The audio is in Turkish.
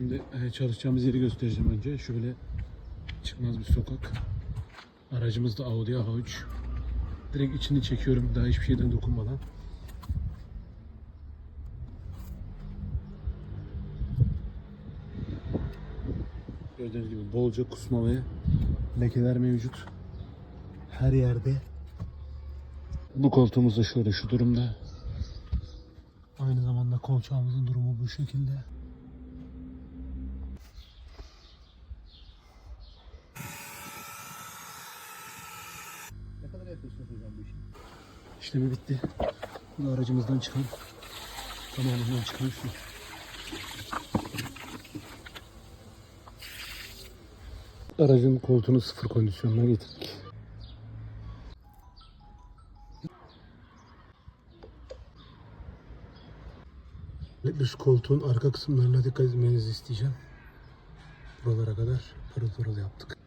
e, çalışacağımız yeri göstereceğim önce. Şöyle çıkmaz bir sokak. Aracımız da Audi A3. Direkt içini çekiyorum daha hiçbir şeyden dokunmadan. Gördüğünüz gibi bolca kusma ve lekeler mevcut. Her yerde. Bu koltuğumuz da şöyle şu durumda. Aynı zamanda kolçağımızın durumu bu şekilde. Yapıyorsunuz hocam? İşlemi bitti. Bu da aracımızdan çıkan tamamından çıkan su. Aracın koltuğunu sıfır kondisyonuna getirdik. Üst koltuğun arka kısımlarına dikkat etmenizi isteyeceğim. Buralara kadar pırıl pırıl yaptık.